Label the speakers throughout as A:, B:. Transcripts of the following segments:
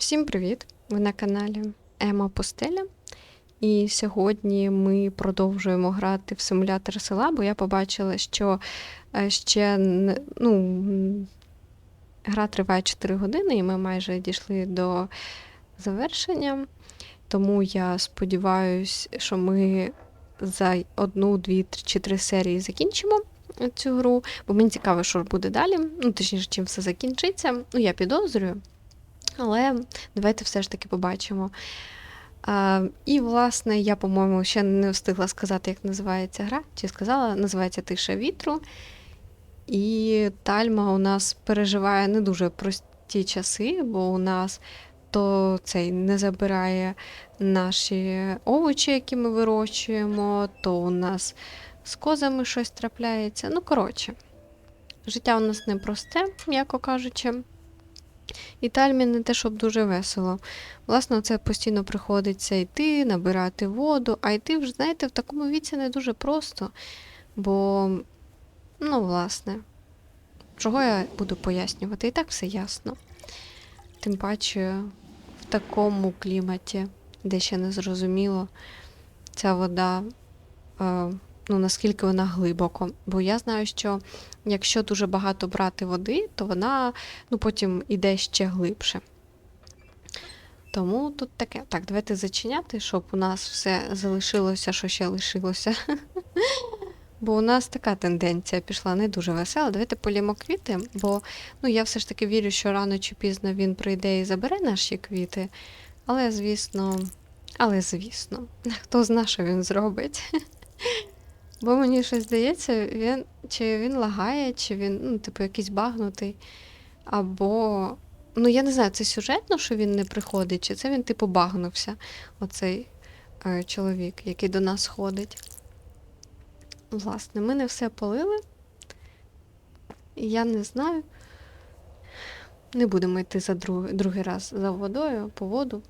A: Всім привіт! Ви на каналі Ема Постеля. І сьогодні ми продовжуємо грати в симулятор села, бо я побачила, що е, ще ну, гра триває 4 години, і ми майже дійшли до завершення. Тому я сподіваюся, що ми за одну, дві чи три серії закінчимо цю гру, бо мені цікаво, що буде далі. Ну, точніше, чим все закінчиться. Ну, я підозрюю. Але давайте все ж таки побачимо. А, і, власне, я, по-моєму, ще не встигла сказати, як називається гра. Чи сказала, називається Тиша вітру. І Тальма у нас переживає не дуже прості часи, бо у нас то цей не забирає наші овочі, які ми вирощуємо, то у нас з козами щось трапляється. Ну, коротше, життя у нас непросте, м'яко кажучи. І Тальмі не те, щоб дуже весело. Власне, це постійно приходиться йти, набирати воду, а йти вже, знаєте, в такому віці не дуже просто. Бо, ну, власне, чого я буду пояснювати? І так все ясно. Тим паче в такому кліматі, де ще не зрозуміло, ця вода, е, ну, наскільки вона глибоко. Бо я знаю, що якщо дуже багато брати води, то вона ну, потім іде ще глибше. Тому тут таке. Так, давайте зачиняти, щоб у нас все залишилося, що ще лишилося. Бо у нас така тенденція пішла не дуже весела. Давайте полімо квіти, бо ну, я все ж таки вірю, що рано чи пізно він прийде і забере наші квіти. Але, звісно, але звісно, хто зна, що він зробить. Бо мені щось здається, він чи він лагає, чи він, ну, типу, якийсь багнутий. Або. Ну, я не знаю, це сюжетно, що він не приходить, чи це він, типу, багнувся, оцей е, чоловік, який до нас ходить. Власне, ми не все полили. Я не знаю. Не будемо йти за другий, другий раз за водою, по воду.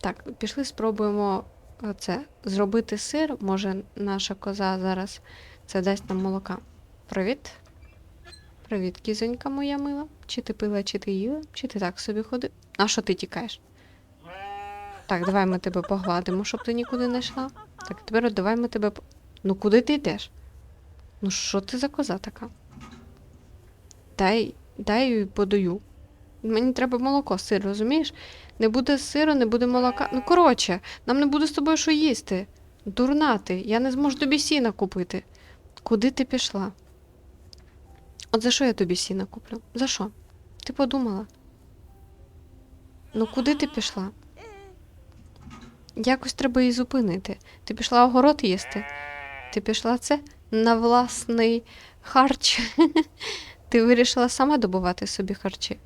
A: Так, пішли, спробуємо оце, зробити сир. Може, наша коза зараз це дасть нам молока. Привіт. Привіт, кізонька моя мила. Чи ти пила, чи ти їла, чи ти так собі ходив? А що ти тікаєш? Так, давай ми тебе погладимо, щоб ти нікуди не йшла. Так, тепер давай ми тебе. Ну куди ти йдеш? Ну що ти за коза така? Дай, дай подаю. Мені треба молоко, сир, розумієш? Не буде сиру, не буде молока. Ну, коротше, нам не буде з тобою що їсти. Дурна ти, я не зможу тобі сіна купити. Куди ти пішла? От за що я тобі сіна куплю? За що? Ти подумала? Ну куди ти пішла? Якось треба її зупинити. Ти пішла огород їсти. Ти пішла це на власний харч. Ти вирішила сама добувати собі харчі.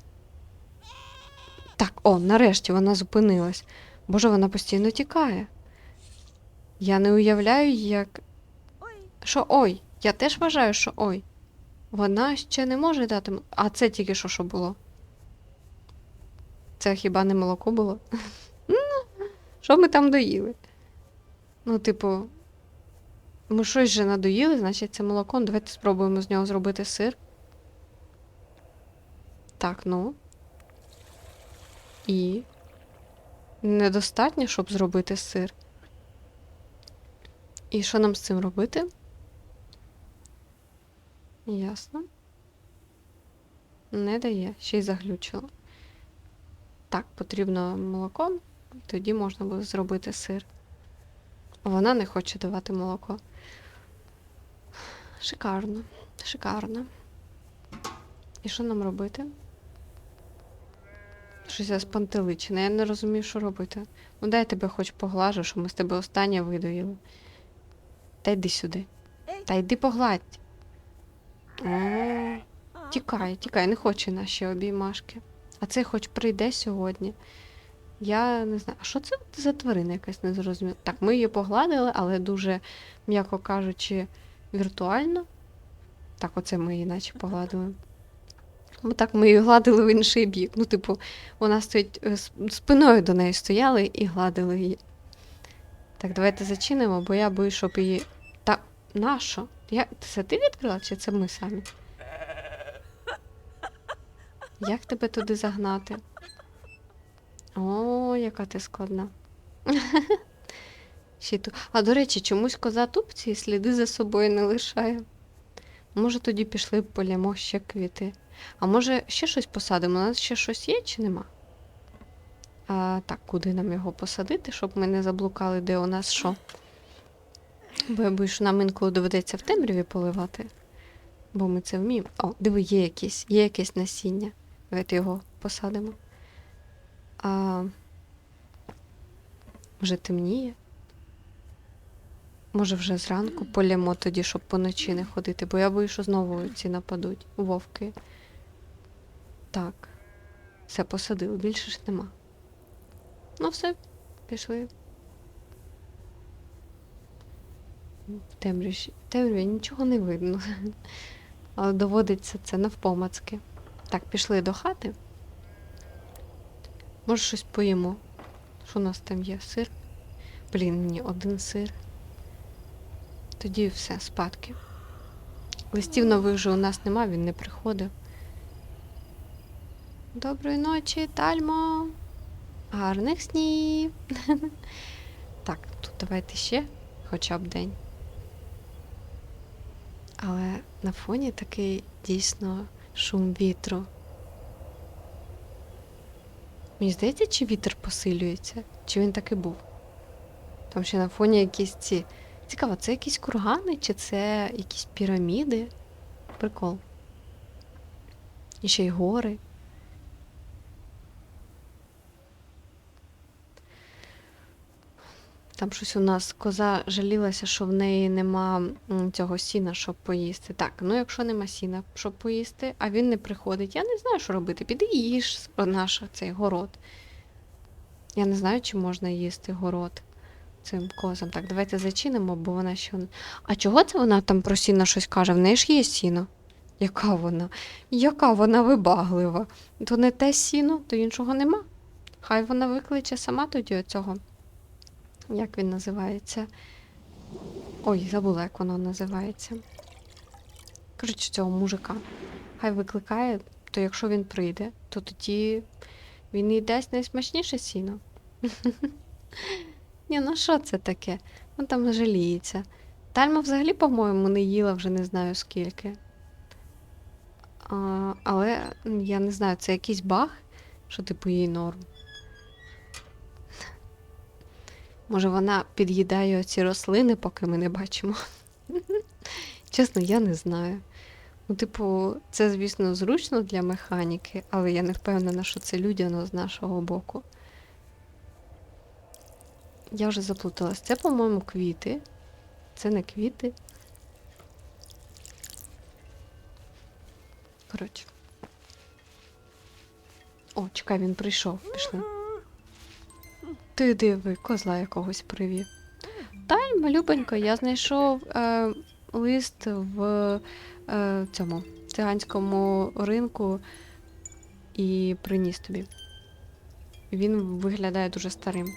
A: Так, о, нарешті вона зупинилась. Боже, вона постійно тікає. Я не уявляю, як. Що ой? Я теж вважаю, що ой. Вона ще не може дати. А це тільки що що було? Це хіба не молоко було? Ну, Що ми там доїли? Ну, типу, ми щось же надоїли, значить це молоко. Давайте спробуємо з нього зробити сир. Так, ну. І. Недостатньо, щоб зробити сир. І що нам з цим робити? Ясно. Не дає, ще й заглючило. Так, потрібно молоко, тоді можна буде зробити сир. Вона не хоче давати молоко. Шикарно, шикарно. І що нам робити? Щось я спантеличена, я не розумію, що робити. Ну дай я тебе хоч поглажу, що ми з тебе останнє видоїли. Та йди сюди. Та йди погладь. О, тікай, тікай, не хоче наші обіймашки. А цей хоч прийде сьогодні. Я не знаю, а що це за тварина якась незрозуміла? Так, ми її погладили, але дуже, м'яко кажучи, віртуально. Так, оце ми її наче погладили. Бо так ми її гладили в інший бік. Ну, типу, вона стоїть е, спиною до неї стояли і гладили її. Так, давайте зачинимо, бо я боюсь, щоб її. Та нащо? Я... Це ти відкрила, чи це ми самі? Як тебе туди загнати? О, яка ти складна. А до речі, чомусь коза тупці і сліди за собою не лишає. Може, тоді пішли б полямо ще квіти. А може, ще щось посадимо? У нас ще щось є чи нема? А, так, куди нам його посадити, щоб ми не заблукали, де у нас що? Бо я боюсь, що нам інколи доведеться в темряві поливати. Бо ми це вміємо. О, диви, є якесь, є якесь насіння. Давайте його посадимо. А, вже темніє. Може, вже зранку полямо тоді, щоб поночі не ходити, бо я боюсь, що знову ці нападуть вовки. Так. Все посадили, більше ж нема. Ну, все, пішли. В темряві, в темряві нічого не видно. Але доводиться це навпомацки. Так, пішли до хати. Може, щось поїмо. Що у нас там є? Сир? Блін, ні, один сир. Тоді все, спадки. Листів нових же у нас нема, він не приходив. Доброї ночі, Тальмо. Гарних снів. Так, тут давайте ще хоча б день. Але на фоні такий дійсно шум вітру. Мені здається, чи вітер посилюється, чи він таки був. Там ще на фоні якісь ці. Цікаво, це якісь кургани, чи це якісь піраміди? Прикол. І ще й гори. Там щось у нас коза жалілася, що в неї нема цього сіна, щоб поїсти. Так, ну якщо нема сіна, щоб поїсти, а він не приходить, я не знаю, що робити. Піди їж наш цей город. Я не знаю, чи можна їсти город цим козам. Так, давайте зачинимо, бо вона ще. А чого це вона там про сіно щось каже? В неї ж є сіно. Яка вона? Яка вона вибаглива? То не те сіно, то іншого нема. Хай вона викличе сама тоді оцього. Як він називається? Ой, забула, як воно називається. Коротше, цього мужика. Хай викликає, то якщо він прийде, то тоді він їй дасть найсмачніше сіно. Ні, ну що це таке? Ну там жаліється. Тальма взагалі, по-моєму, не їла вже не знаю скільки. А, але я не знаю, це якийсь баг, що типу їй норм. Може, вона під'їдає оці рослини, поки ми не бачимо. Чесно, я не знаю. Ну, типу, це, звісно, зручно для механіки, але я не впевнена, що це людяно з нашого боку. Я вже заплуталась. Це, по-моєму, квіти. Це не квіти. Коротше. О, чекай, він прийшов. Пішли. Ти диви, козла якогось привів. Та й малюбенько, я знайшов е, лист в е, цьому циганському ринку і приніс тобі. Він виглядає дуже старим.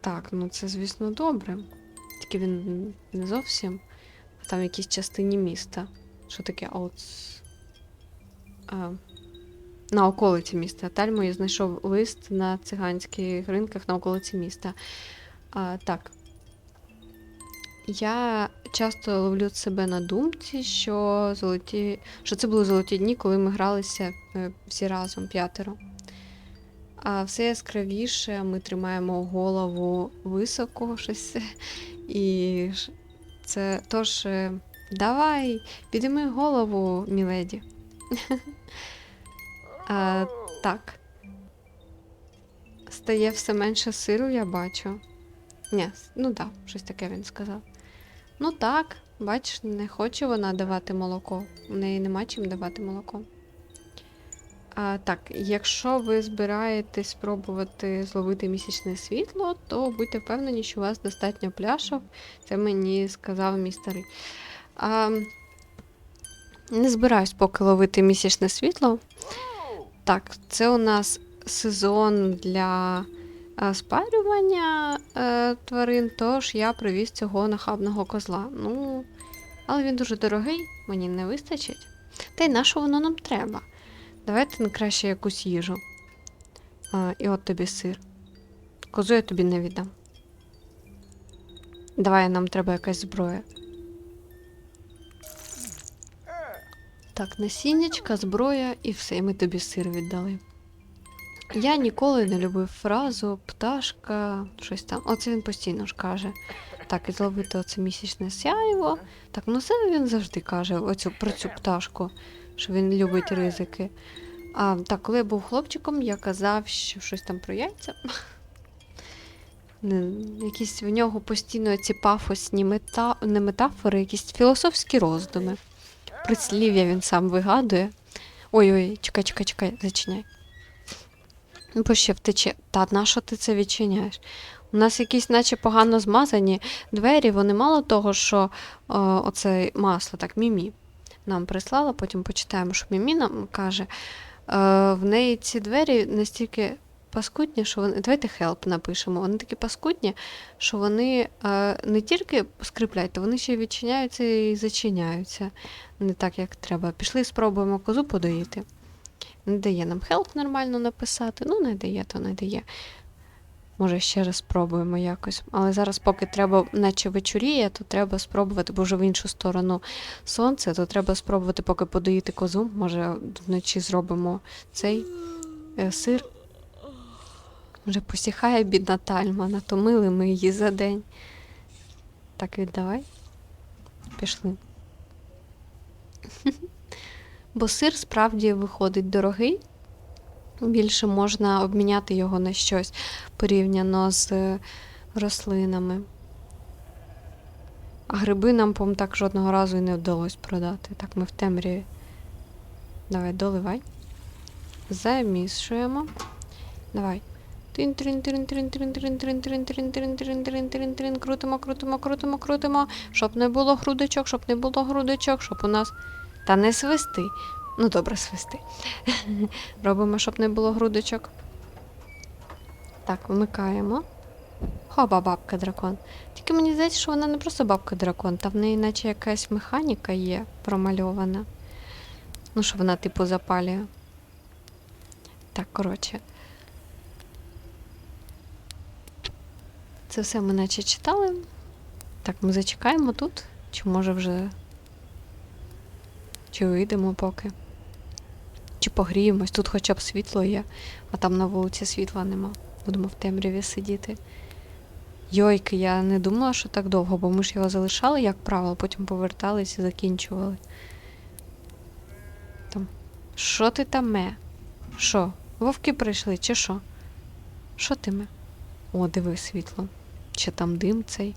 A: Так, ну це, звісно, добре. Тільки він не зовсім, а там в якійсь частині міста. Що таке? А, на околиці міста. Тальмо я знайшов лист на циганських ринках на околиці міста. А, так. Я часто ловлю себе на думці, що золоті, що це були золоті дні, коли ми гралися е, всі разом п'ятеро. А все яскравіше, ми тримаємо голову високо, щось. І це тож, е, давай, підійми голову, міледі. А, так. Стає все менше сиру, я бачу. Ні, ну так, щось таке він сказав. Ну так, бачиш, не хоче вона давати молоко. У неї нема чим давати молоко. А, так, якщо ви збираєтесь спробувати зловити місячне світло, то будьте впевнені, що у вас достатньо пляшок. Це мені сказав мій старий. А, не збираюсь поки ловити місячне світло. Так, це у нас сезон для е, спарювання е, тварин, тож я привіз цього нахабного козла. Ну, але він дуже дорогий, мені не вистачить. Та й на що воно нам треба? Давайте на краще якусь їжу. А, і от тобі сир. Козу я тобі не віддам. Давай, нам треба якась зброя. Так, насіннячка, зброя і все, і ми тобі сир віддали. Я ніколи не любив фразу пташка, щось там. Оце він постійно ж каже. Так, і зловити оце місячне сяйво. Так, ну це він завжди каже оцю, про цю пташку, що він любить ризики. А, так, коли я був хлопчиком, я казав, що щось там про яйця. Якісь в нього постійно ці пафосні мета... не метафори, якісь філософські роздуми. Прислів'я він сам вигадує. Ой-ой, чекай, чекай, чекай, зачиняй. Ну, бо ще втече. Та на що ти це відчиняєш? У нас якісь, наче погано змазані двері, вони мало того, що о, оце масло, так, Мімі нам прислала, потім почитаємо, що Мімі нам каже. Е, в неї ці двері настільки паскудні, що вони. Давайте хелп напишемо. Вони такі паскудні, що вони е, не тільки скрипляють, то вони ще відчиняються і зачиняються. Не так, як треба. Пішли, спробуємо козу подоїти. Не дає нам хелп нормально написати. Ну, не дає, то не дає. Може, ще раз спробуємо якось. Але зараз, поки треба, наче вечоріє, то треба спробувати, бо вже в іншу сторону сонце, то треба спробувати, поки подоїти козу. Може, вночі зробимо цей е, сир. Вже посіхає бідна тальма, натомили ми її за день. Так, віддавай. Пішли. Бо сир справді виходить дорогий. Більше можна обміняти його на щось порівняно з е, рослинами. А гриби нам, по так жодного разу і не вдалося продати. Так, ми в темряві. Давай, доливай. Замішуємо. Давай. Трин, трин, трин, трин, трин, трин, трин, трин, трин, трин, трин, трин, трин, трин, крутимо, крутимо, крутимо, крутимо. Щоб не було грудочок, щоб не було грудочок, щоб у нас. Та не свисти. Ну, добре, свисти. Робимо, щоб не було грудочок. Так, вмикаємо. Хоба, бабка дракон. Тільки мені здається, що вона не просто бабка дракон, та в неї наче якась механіка є промальована. Ну, що вона, типу, запалює. Так, коротше. Це все ми наче читали. Так, ми зачекаємо тут. Чи може вже. Чи вийдемо поки? Чи погріємось? Тут хоча б світло є, а там на вулиці світла нема. Будемо в темряві сидіти. Йойки, я не думала, що так довго, бо ми ж його залишали, як правило, потім повертались і закінчували. Там. Що ти там ме? Що? Вовки прийшли, чи що? Що ти ме? О, диви світло. Чи там дим цей?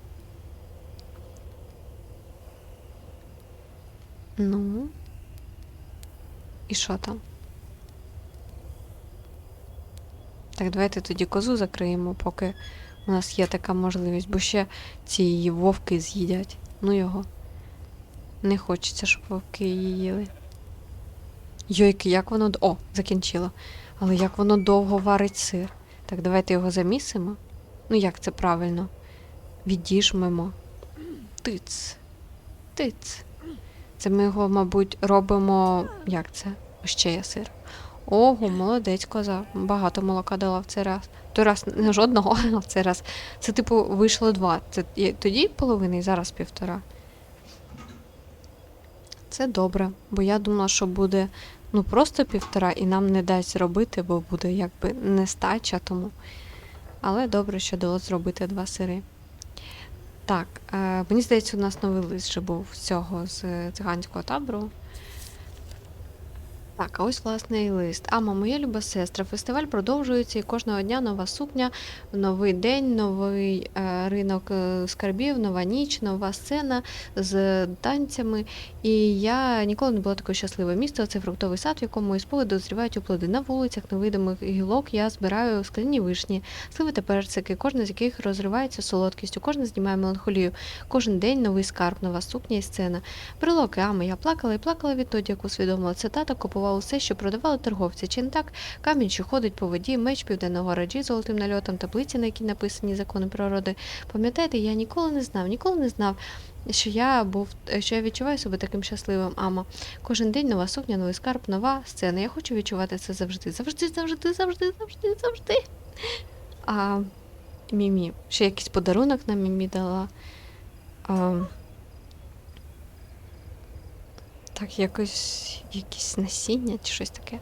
A: Ну. І що там? Так, давайте тоді козу закриємо, поки у нас є така можливість, бо ще ці її вовки з'їдять. Ну його. Не хочеться, щоб вовки її їли. Йойки, як воно. О, закінчило. Але як воно довго варить сир. Так, давайте його замісимо. Ну, як це правильно? Відіжмемо. Тиц. Тиц. Це ми його, мабуть, робимо. Як це? Ще є сир. Ого, молодець коза. Багато молока дала в цей раз. Той раз не жодного, а в цей раз. Це, типу, вийшло два. Це тоді половина і зараз півтора. Це добре, бо я думала, що буде ну просто півтора, і нам не дасть робити, бо буде якби нестача тому. Але добре, що вдалося зробити два сири. Так, е, мені здається, у нас новий лист вже був цього з циганського табору. Так, а ось власне і лист. Ама, моя люба сестра, фестиваль продовжується і кожного дня нова сукня, новий день, новий е, ринок е, скарбів, нова ніч, нова сцена з танцями. І я ніколи не була такою щасливою. Місто це фруктовий сад, в якому із поля дозрівають у плоди. На вулицях невидимих гілок я збираю скляні вишні, сливи та персики, кожна з яких розривається солодкістю, кожна знімає меланхолію. Кожен день новий скарб, нова сукня і сцена. Брелоки, ами, я плакала і плакала відтоді, як усвідомила. Це тато купував купував усе, що продавали торговці. Не так? Камінь, що ходить по воді, меч південного раджі з золотим нальотом, таблиці, на якій написані закони природи. Пам'ятаєте, я ніколи не знав, ніколи не знав, що я був, що я відчуваю себе таким щасливим. Ама кожен день нова сукня, новий скарб, нова сцена. Я хочу відчувати це завжди. Завжди, завжди, завжди, завжди, завжди. А Мімі, ще якийсь подарунок нам Мімі дала. А, так, якось якісь насіння чи щось таке.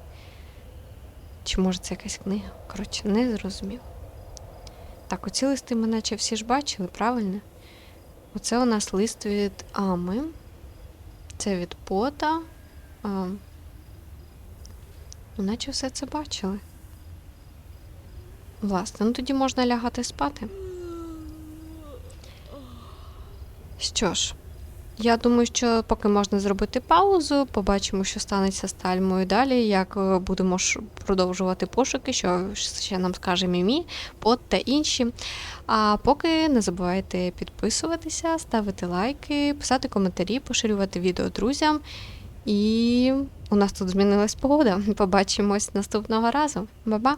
A: Чи може це якась книга? Коротше, не зрозумів. Так, оці листи ми наче всі ж бачили, правильно? Оце у нас лист від Ами. Це від пота. А, ну, наче все це бачили. Власне, ну тоді можна лягати спати. Що ж, я думаю, що поки можна зробити паузу, побачимо, що станеться з тальмою далі, як е, будемо продовжувати пошуки, що ще нам скаже Мімі, Пот та інші. А поки не забувайте підписуватися, ставити лайки, писати коментарі, поширювати відео друзям. І у нас тут змінилась погода. Побачимось наступного разу. Ба-ба!